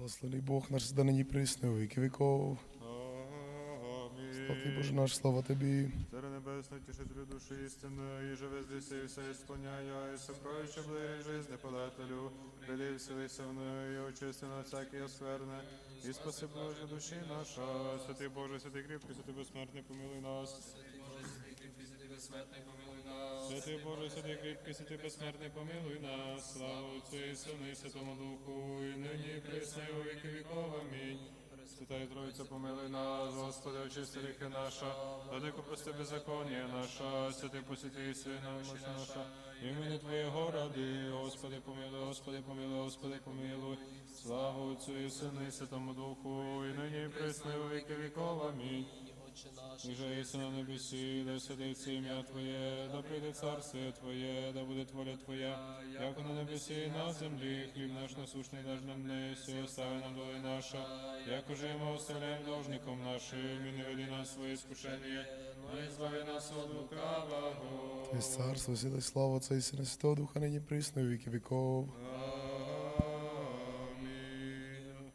Благословений Бог наш да нині присне у віки віков. Святий Боже наш, слава Тобі. Царе Небесный, тішителю душі істини, і живе здесь і все ісполняє, і сокровище ближи, жизни подателю, приди вселися в неї, і очисти на всяке оскверне, і спаси Боже душі наша. Святий Боже, святий кріпкий, святий безсмертний, помилуй нас. Святий Боже, святий кріпкий, святий безсмертний, помилуй нас. Слава Отцю і Сину і Святому Духу, і нині присно, у віки віков. Амінь. Святая Троїця, помилуй нас, Господи, очисти гріхи наша, владико прости беззаконня наша, святий посвяти сина мощі наша, імені Твоєго ради, Господи, помилуй, Господи, помилуй, Господи, помилуй, слава Отцю і Сину і Святому Духу, і нині присно, у віки віков. Амінь. І же єси на небесі, да святиться ім'я Твоє, да прийде царство Твоє, да буде воля Твоя, як на небесі і на землі, хліб наш насущний даж нам днес, остави нам доли наша, як уже ми оставляємо должником нашим, і не веди нас в своє скушення, но і збави нас від лукавого. Твоє царство, сила і слава Отця і Сина Святого Духа, нині присно у віки віков. Амінь.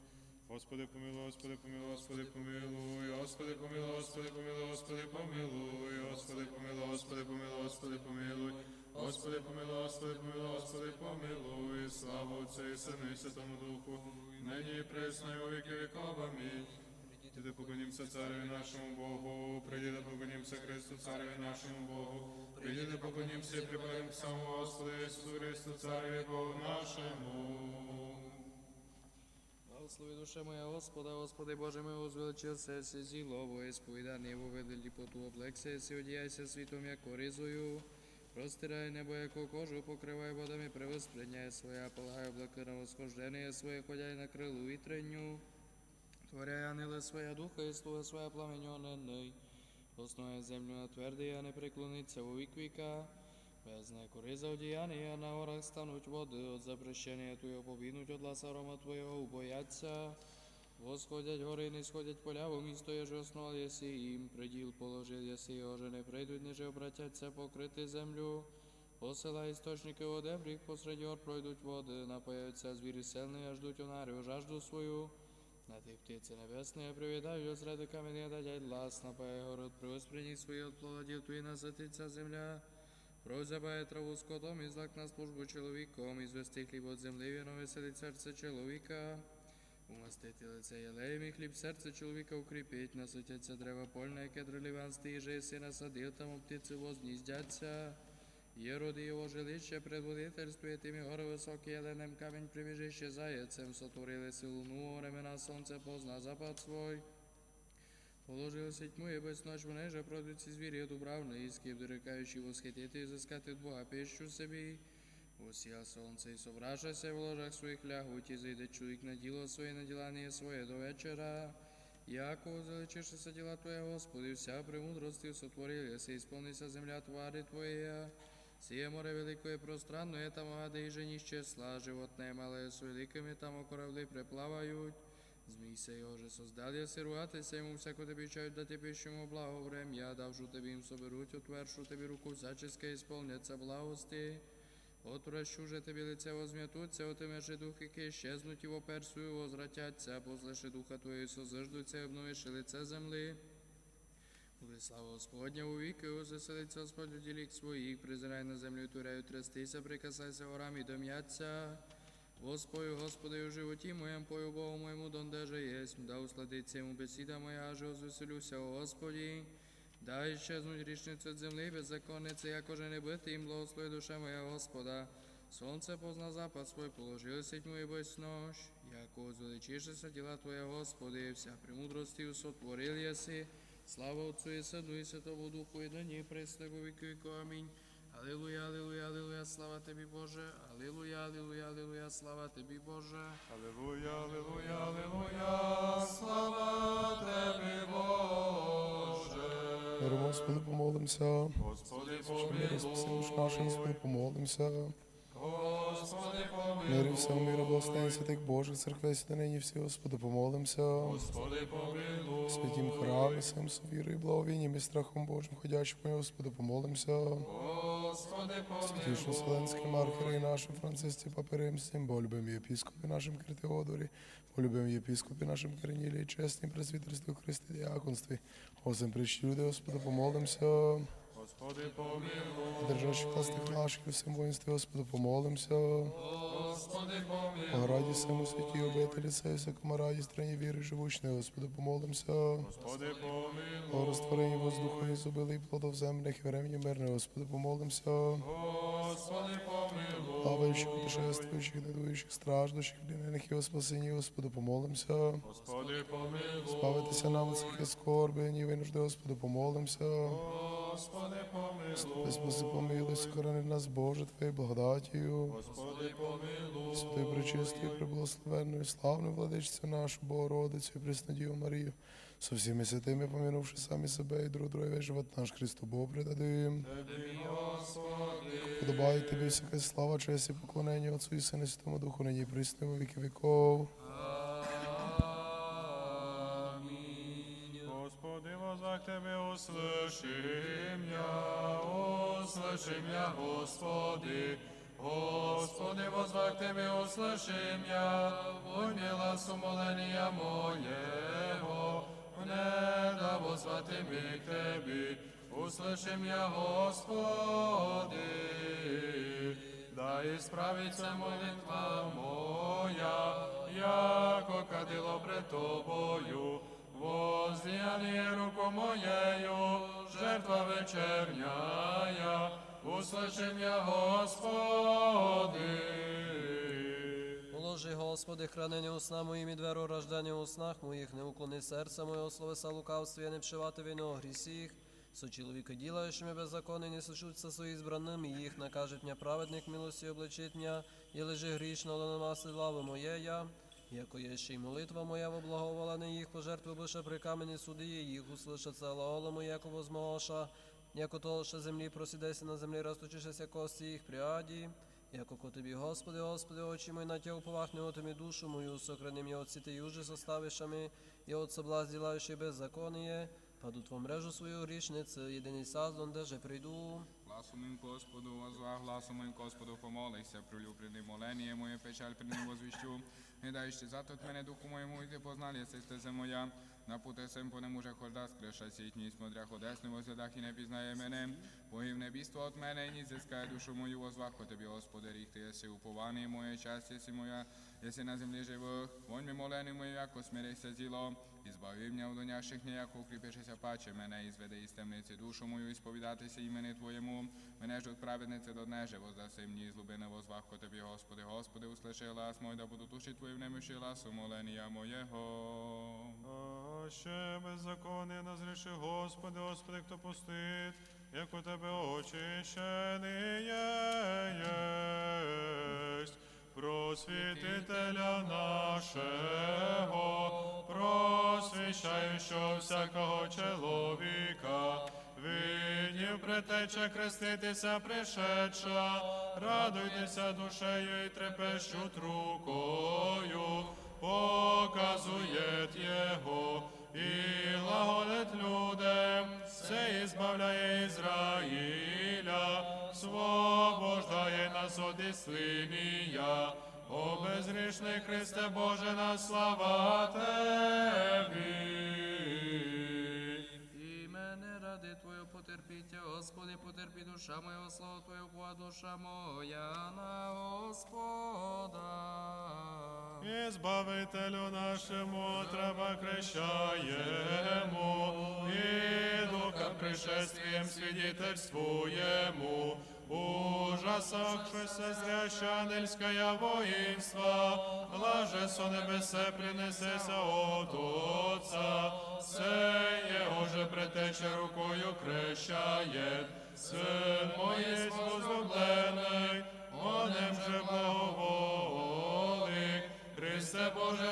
Господи помилуй, Господи помилуй, Господи помилуй, Господи помилуй, Господи помилуй, Господи помилуй, Господи помилуй, Господи помилуй, Господи помилуй, Господи помилуй, Господи помилуй, Господи помилуй, слава Отцю і Сину і Святому Духу, нині і присно у віки віков. Амінь. Прийди, поклонімося цареві нашому Богу, прийди, да поклонімося Христу, цареві нашому Богу, прийди, да поклонімося і припадемо к самому Господу Ісусу Христу, цареві Богу нашому. Благослови душа моя Господа, Господи Боже мой, возвеличився си зілово, і сповідання його види ліпоту облекся, си одіяйся світом, як коризою. Простирай небо, яку кожу, покривай водами, превосприняй своя, полагай облаки на восхождення своє, ходяй на крилу вітренню. Творяй ангели своя духа і слуга своя пламеньонений. Основає землю на твердий, а не преклониться у вік віка. Без некориза одіяння на горах стануть води, от запрещення Твоєго повінуть, от ласа рома Твоєго убояться. Восходять гори, не сходять поля, у місто єже основал єси їм, приділ положив єси, його же не прийдуть, ниже обратяться покрити землю. Посила істочники води, бріг посеред гор пройдуть води, напояються звірі сельні, а ждуть онарю жажду свою. На тих птиці небесні привітаю, зради каменя дадять глас, напає город, привосприні свої от плодів твої насититься земля. Прозябає траву скотом і злак на службу чоловіком, і звести хліб от землі, віно веселить серце чоловіка. Умастити лице єлеєм і хліб серце чоловіка укріпить, наситяться дерева польне, яке дроліван стиже, єси насадив, там птиці возніздяться. Є роди його жилище, предводительствує тими гори високі, еленем камінь прибіжище заяцем, сотворили силу ну, времена сонце позна запад свой. Положили сітьму і без ночь же пройдуть ці звірі от убрав ісків, дорікаючи восхитити і зискати від Бога пищу собі. Осія сонце і собрашася в ложах своїх лягуть, і зайде чоловік на діло своє, на ділання своє до вечора. Яко заличишися діла Твоє, Господи, вся премудрості сотворив, єси, і сповнися земля твари Твоєя. Сіє море великое пространное, там гади і жені числа, животне мале з великими, там корабли приплавають. Змій се його же создал, єси ругатися, йому всяко тобі чають дати пищому благо врем'я, давжу тобі їм соберуть, отвершу тобі руку всяческа ісполняться благости. Отвращу же тобі лице возм'ятуться, отимеши дух, які щезнуть і воперсую, возвратяться, позлеши духа твої созиждуться, і обновиши лице земли. Буде слава Господня у віки, заселиться Господь у ділік своїх, призирай на землю, туряю трястися, прикасайся горам і дом'яться. Господи, Господи, у животі моєм, пою Богу моєму, дондеже єсмь, да усладиться йому бесіда моя, аже возвеселюся, о Господі. Дай щезнуть річницю від землі, беззаконниці, якоже не бити, їм благослови душа моя Господа. Сонце позна запад свой, положили сеть мою без нож, яко звеличишися діла Твоя, Господи, вся премудрості сотворил єси. Слава Отцу і Сину і Святому Духу, і нині і пресне во віки віку. Амінь. Алілуя, алілуя, алілуя, слава Тобі, Боже. Алілуя, алілуя, алілуя, слава Тобі, Боже. Аллилуйя, аллилуйя, аллилуйя, слава Тебе, Боже. Миром Господи, помолимся. Господи, помилуй. нашим, Господи, помолимся. Господи, Мир і все помилуй. мира, благословень святих Божих, церкви святи нині всі, Господи, помолимся. Господи, помилуй. Святім храмі, всім совірою, благовінням і страхом Божим, ходячим, Господи, помолимся. Господи, Святішим Вселенським архірей нашим Францисті Паперимсім, бо любим єпіскопі нашим Критеодорі, бо любим єпіскопі нашим Киринілі, чеснім пресвітерстві Христі діаконстві, осем прищі люди, Господи, помолимося. Господи, помилуй. Держащих властих наших і всім воїнстві, Господи, помолимся. Господи, помилуй. О граді всьому святі обителі, сей всякому раді, страні віри живучне, Господи, помолимся. Господи, помилуй. розтворенні воздуху і зубили і плодов земних і времені мирне, Господи, помолимся. Господи, помилуй. Плаваючих, путешествуючих, недуючих, страждущих, лінених і спасенні, Господи, помолимся. Господи, помилуй. Збавитися нам всіх скорби, ні винужди, Господи, помолимся. Господи, помилуй. Спаси, помилуй, сохрани нас, Боже, Твоєю благодатію. Господи, помилуй. Святою пречистою, приблагословенною, славною владичцю нашу, Богородицю і Преснодію Марію, со всіми святими, помінувши самі себе і друг друга весь живот наш Христу Богу предадим. Подобає тобі всяка слава, честь і поклонення Отцу і Сину Святому Духу, нині і присно, во віки віков. Тебе услышим я, услышим я, Господи. Господи, возвах Тебе услышим я, будь милость умоления моего, мне да возвати ми к Тебе, услышим я, Господи. Да исправится молитва моя, яко кадило пред Тобою, Воздіяние руку моєю, жертва вечерняя, услышим я, Господи. Положи, Господи, хранення усна моїм і дверу рождення у снах моїх, не уклони серця моєго, словеса лукавстві, не вшивати вино грісіх. Со чоловіка ділаючими беззаконні, не сушуться свої збраними, їх накажет мя праведник, милості обличить мя, і лежи грішно, до намасли лави моєя. Яко є ще й молитва моя облаговала не їх, пожертви бише при камені суди, їх услышаться лаолому, яко возмоша, яко толша землі просідайся на землі, розточишися кості їх пряді. Яко ко тобі, Господи, Господи, очі мої на Тя уповахне отимі душу мою, сохрани м'я от сіти южи составишами, і от соблазн ділаючи беззаконіє, паду Тву мрежу свою грішниці, єдиний саздон, де же прийду. Гласу моим Господу, возвах, гласу моим Господу, помолися, прилюблений моление моє, печаль пред ним возвіщу. Не дай ще зато от мене духу моєму, і ти познали, стезе моя. На пути сем по нему же хожда, скреша сітні, смотря ходесни в і не пізнає мене. Богів небіство от мене, ні зискає душу мою, возвах по тобі, Господи, ріх ти єси упований моє, часть єси моя, єси на землі живих. Вонь ми молени мою, яко смирися зіло. І збави мене в донящих ніяко укріпишися паче мене, і зведе із темниці душу мою, і сповідатися імені Твоєму. Мене ж від праведниці до днеже, воздаси мені злубини возвах ко Тобі, Господи, Господи, услиши глас мой, да буду тушити Твої в немощі гласу моєго. А ще беззаконне назріши, Господи, Господи, хто пустить, як у Тебе очищений єсть. Просвітителя нашого, просвіщаючого всякого чоловіка, Видів притече креститися пришедша, радуйтеся душею і трепещуть рукою, показує Його і лагодить людям, це і збавляє Ізраїля, свобождає нас от іслинія. О безгрішний Христе Боже, на слава Тебі. І мене ради Твою потерпіття, Господи, потерпі душа моя, слава Твою, була душа моя на Господа. І збавителю нашому треба крещаємо, і духом пришествием свидетельствуємо, ужасахшися зряща ангельська воїнства, блаже со небесе принесеся от Отца, це його же притече рукою крещає, син моєї возлюблений, онем же благоволик, Христе Боже,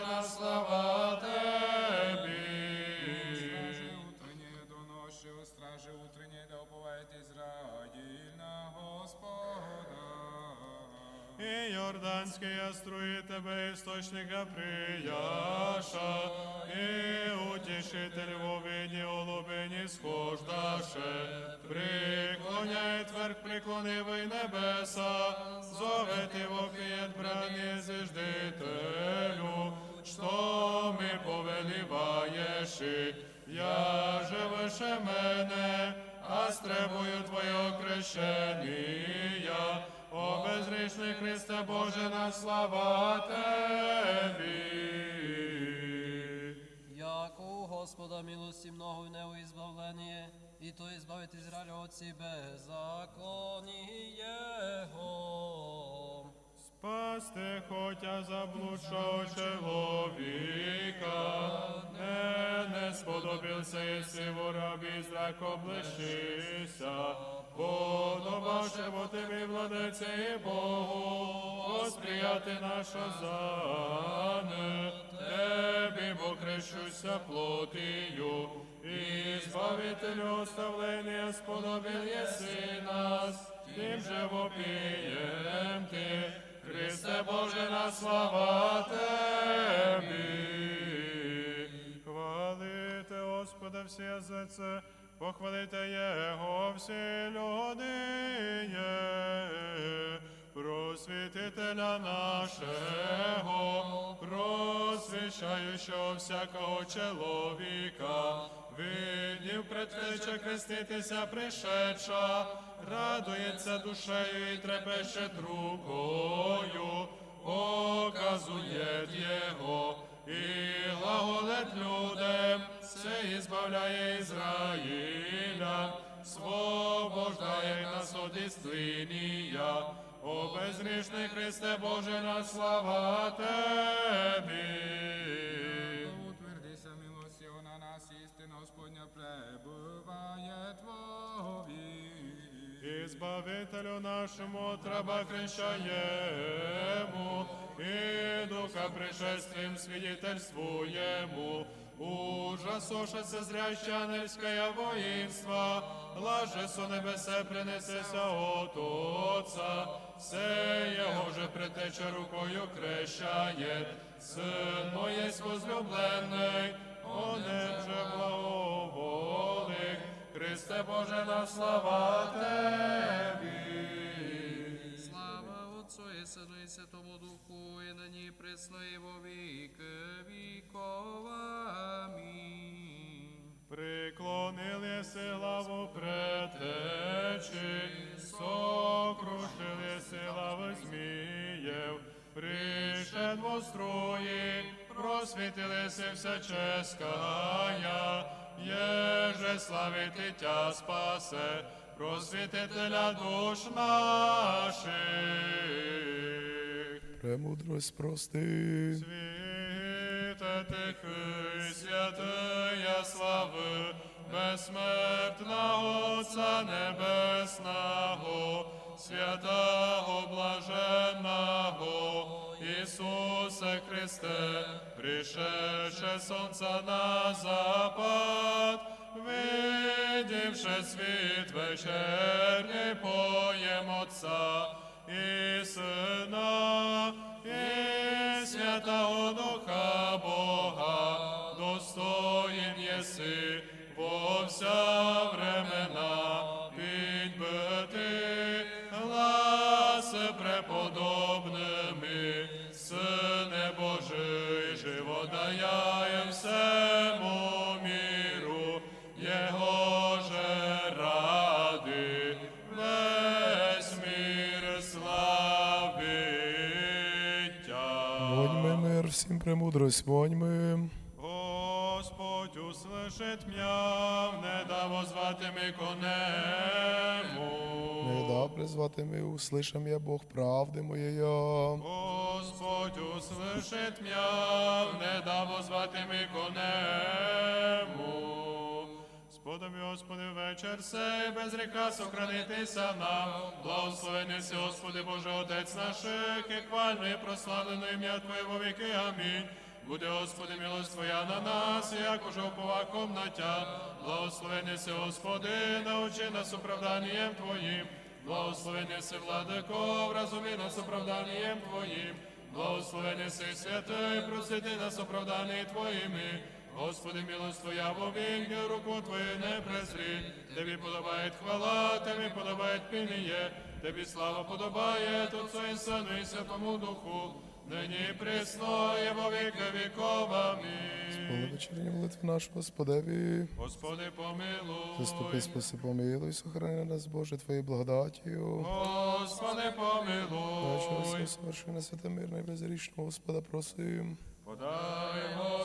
струї тебе, істочника прияша, і утішитель вовині, голубині схождаше, приклоняй тверк, приклонивий небеса, зове ти вопіє брані зиждителю, що ми повеліваєш, я живеше мене, а стребую твоє крещення. О безгрішний Христе Боже наш, слава Тебі. Яко у Господа милості много в него и то избавит Израиля от себе законі Его. Спасти хотя заблудшого чоловіка, не, не сподобився, єси ворабі зрак облишися, подобавши бо тобі, владице і Богу, восприяти наша зане, Тебі, бо хрещуся плотію, і збавителю оставлення сподобив єси нас, тим же вопієм ти, Христе Боже, на слава Тебі. Хвалите Господа всі язиці, похвалите Його всі люди, просвітителя нашого, просвіщаючого всякого чоловіка, видів предвече креститися пришедша, радується душею і трепеще другою, показує Його і глаголет людям, все ізбавляє Ізраїля, свобождає нас от істинія. О безгрішний Христе Боже, на слава Тебі. Збавителю нашому треба крещаємо, і духа пришествием свидетельствуємо. Ужасошеся зряща ангельська воїнства, лаже со небесе принесеся от Отца, все його же притече рукою крещає, Син моє возлюблений, же благоволик, Христе Боже, на слава Тебі. Слава Отцу і Сину і Святому Духу, і нині і присно і во віки віков. Амінь. Приклонилися главу предтечі, сокрушили лави змієв, пришед вострої, просвітилися вся ческая, єже славити тя спасе, просвітителя душ наших. Премудрость прости. Світе тихий, святия слави, безсмертного Отця Небесного, святого блаженного, Ісусе Христе, пришедше сонця на запад, видівши світ вечерній поєм Отця і Сина, і Святого Духа Бога, достоїн єси во вся премудрость, воньми. Господь услышит м'я, не да возвати ми конему. Не да призвати ми, услышам я Бог правди моєя. Господь услышит м'я, не да возвати ми конему. Сподобі, Господи, вечір сей, без ріка сохранитися нам. Благословений Господи, Боже, Отець наших, і хвально і прославлено ім'я Твоє во віки. Амінь. Буде, Господи, милость Твоя на нас, як уже уповаком на Тя. Господи, научи нас оправданням Твоїм. Благословений си, владико, вразуми нас оправданням Твоїм. Благословений святий, просвіти нас оправданні Твоїми. Господи, милость Твоя вовік, руку Твою не презри. Тобі подобає хвала, Тобі подобає пініє, Тобі слава подобає, Отцу і Сину і Святому Духу, нині присно і во віки віков. Амінь. Коли вечірні молитви нашого Господеві, Господи, помилуй. заступи, спаси, помилуй, сохрани нас, Боже, Твоєю благодатію. Господи, помилуй. все совершенно святомирно і безрічно, Господа, просим. Подай, Господи.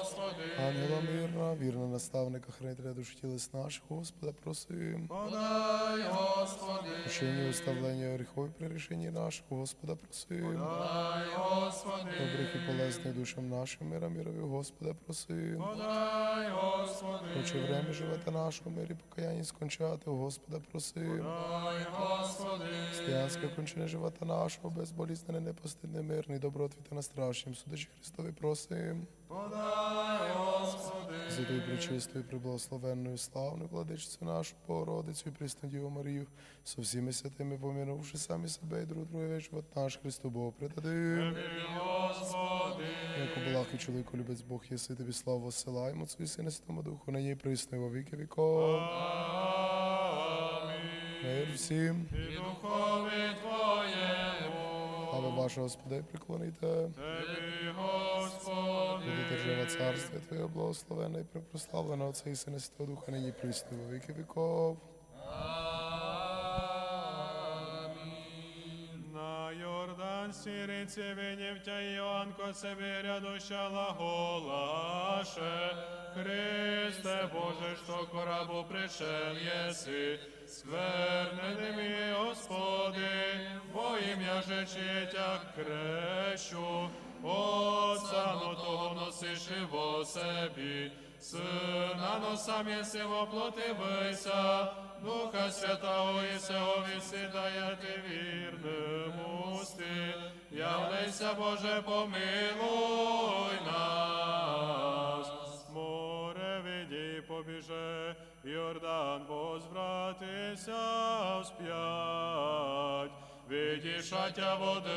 Ангела мирна, вірна наставника, хранителя душі тілес наших, Господа, просим. Подай, Господи. Прощення, уставлення гріхов при рішенні нашого, Господа, просим. Подай, Господи. Добрих і полезних душам нашим, мира мірові, Господа, просим. Подай, Господи. Хоче время живота нашого, мирі покаянні скончати, Господа, просим. Подай, Господи. Християнське кончини живота нашого, безболізнене, непостидне, мирний, добротвіта на страшнім, судачі Христові, просим. Подай, Господи. Святою пречистою, приблагословенною, славною владичцю нашу, Богородицю і присну Марію, со всіми святими, помінувши самі себе і друг друге весь живот наш Христу Богу предадим. Господи. Благ і чоловіку любець Бог, єси тобі славу посилаємо, Отцю і Сину, Святому Духу, нині і присно, во віки віков. Мир всім. І духові Твоєму. Слава вашого Господа, і приклоніте. Тобі, Господи. Буде держава царства Твоє благословена і припрославлена Отця і Сина, і Святого Духа, нині і присно, і во віки віков. Ріці винівтя Іоанко себе рядуща лаголаше. Христе Боже, що корабу пришел єси, сквернений мій Господи, во ім'я же читя крещу, Отца того носиш і во собі, Сина но сам єси воплотивися, Духа Святого і сего висідає ти вірним усти. Явлейся, Боже, помилуй нас. Море виді побіже, Йордан возвратися всп'ять. Виді шатя води,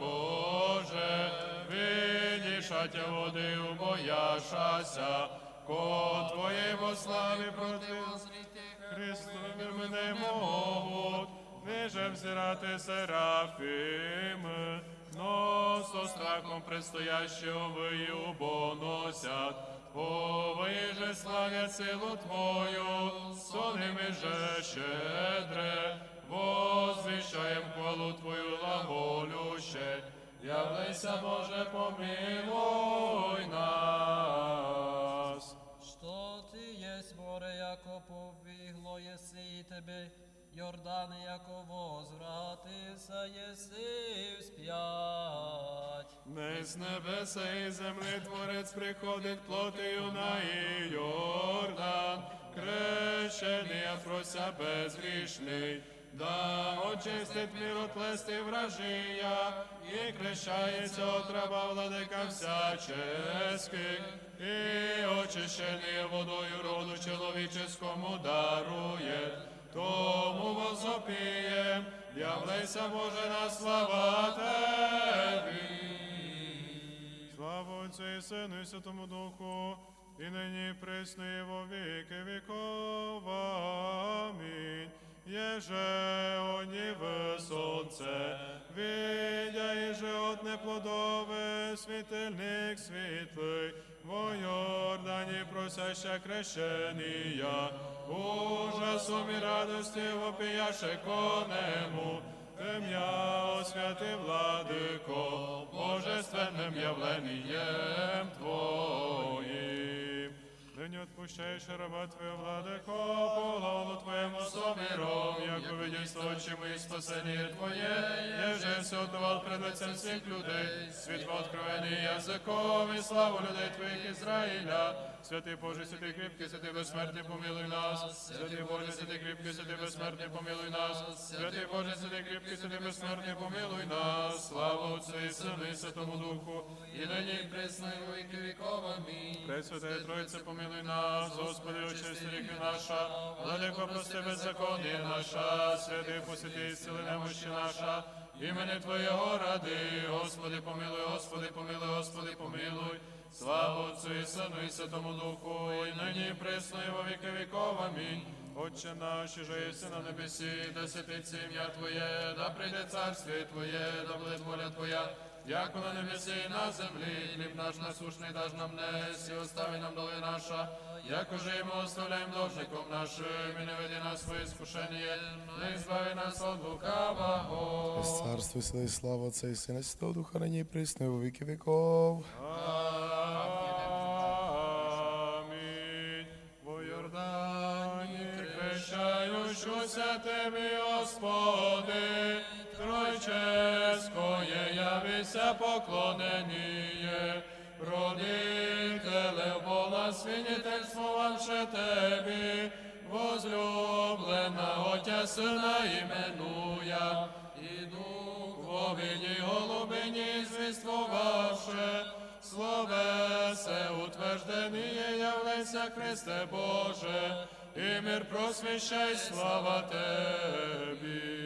Боже, виді шатя води, убояшася, ко Твоєї во славі проти Христові мене можуть, ниже взирати серафими, но со страхом предстоящего вию носят. Ової же славять силу Твою, соними же щедре, возвіщаєм хвалу Твою лаголюще. Явлайся, Боже, помилуй нас. Что ты есть море, яко повигло еси и тебе, Йордан, яко возвратися єси всп'ять. Не з небеса і земли творець приходить плотою на Йордан, крещений, прося безгрішний, да очистить от вражія, і крещається от раба владика всяческих, і очищений водою роду чоловіческому дарує, тому возопієм, явлайся Боже на слава Тебі. Слава Отцю і Сину і Святому Духу, і нині присно і во віки віков. Амінь. Еже оніве сонце, видя і же неплодове, світильник світлий, во Йордані просяща крещенія, ужасом і радості вопіяше конему, Тем'я освяти владико, божественним явленієм Твоїм. Нині отпущаєш раба Твоє владико, по голову Твоєму собіром, як увидівство очима і спасення Твоє, єже все отдавав пред лицем всіх людей, світло откровений язиком і славу людей Твоїх Ізраїля. Святий Боже, святий кріпкий, святий безсмертний, помилуй нас. Святий Боже, святий кріпкий, святий безсмертний, помилуй нас. Святий Боже, святий кріпкий, святий безсмертний, помилуй нас. Слава Отцю і Сину і Святому Духу, і нині во віки віков. Амінь. Пресвятая Троїця, помилуй нас, Господи, очисти ріки наша, владико прости беззаконня наша, святий посвяти, сили немощі наша, імені Твоєго ради, Господи, помилуй, Господи, помилуй, Господи, помилуй. Слава Отцю і Сину і Святому Духу, і нині і присно, і во віки віков. Амінь. Отче наш, що єси на небесі, да святиться ім'я Твоє, да прийде царствіє Твоє, да буде воля Твоя, яко на небесі і на землі, хліб наш насушний даж нам нес, і остави нам доли наша, яко же і ми оставляємо должником нашим, і не веди нас в своє скушення, не збави нас від лукавого. Без царство, сили і слава Отця і Сина, Святого Духа, нині і во віки віков. Амінь. Во Йордані хрещаючуся Тебе, Господи, Тройческое явися поклоненіє, родителе Бога, свинітельствувавши Тебі, возлюблена Отя Сина іменуя, і Дух вовині голубині звіствувавши, Словесе утвержденіє являйся Христе Боже, і мир просвіщай, слава Тебі.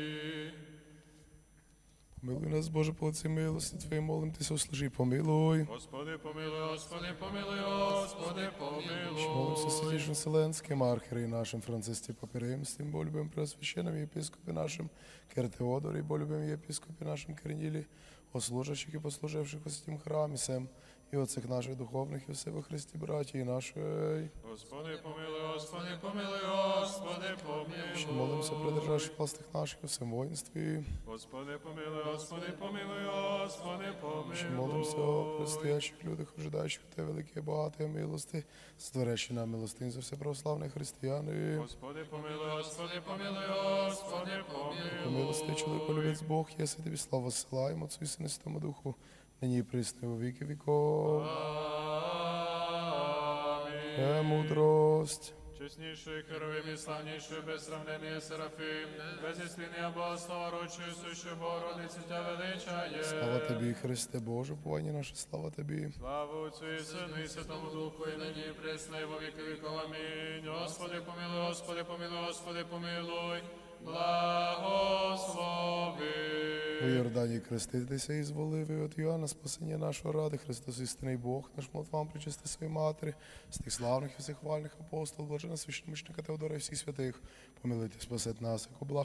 Помилуй нас, Боже, по лиці милості Твої, молим Тися, услужи, помилуй. Господи, помилуй, Господи, помилуй, Господи, помилуй. Молимся Святішим Вселенським архірей нашим Францисті Папіримстим, бо любим пресвященим єпископі нашим Кертеодорі, бо любим єпископі нашим Кернілі, ослужащих і послуживших у святім храмі сем, і оцих наших духовних і все во Христі браті і нашої. Господи, помилуй, Господи, помилуй, Господи, помилуй. молимося, придержащих властих наших у всем воїнстві. Господи, помилуй, Господи, помилуй, Господи, помилуй. молимося о предстоящих людях, ожидаючих те великі багаті милости, створящі нам милостинь за все православні християни. Господи, помилуй, Господи, помилуй, Господи, помилуй. милости чоловіку любець Бог, єси тобі славу силаємо, Отцю і Святому Духу, нині і присно, і во віки віков. Е, мудрость. Чесніший херовим і славніший, без сравнення Серафим, без істини Богослова, рочою сущу Богородицю Тя величає. Слава тобі, Христе Боже, повання наша, слава тобі. Слава Отцю і Сину і Святому Духу, і нині і присно, і во віки віков. Амінь. Господи, помилуй, Господи, помилуй, Господи, помилуй, благослови. У Йордані креститися і зволив і от Йоанна, спасення нашого ради, Христос істинний Бог, наш молитвам причисти своїй матері, з тих славних і всіх всехвальних апостол, блажена священничника Теодора і всіх святих, помилуйте, спасет нас, як облах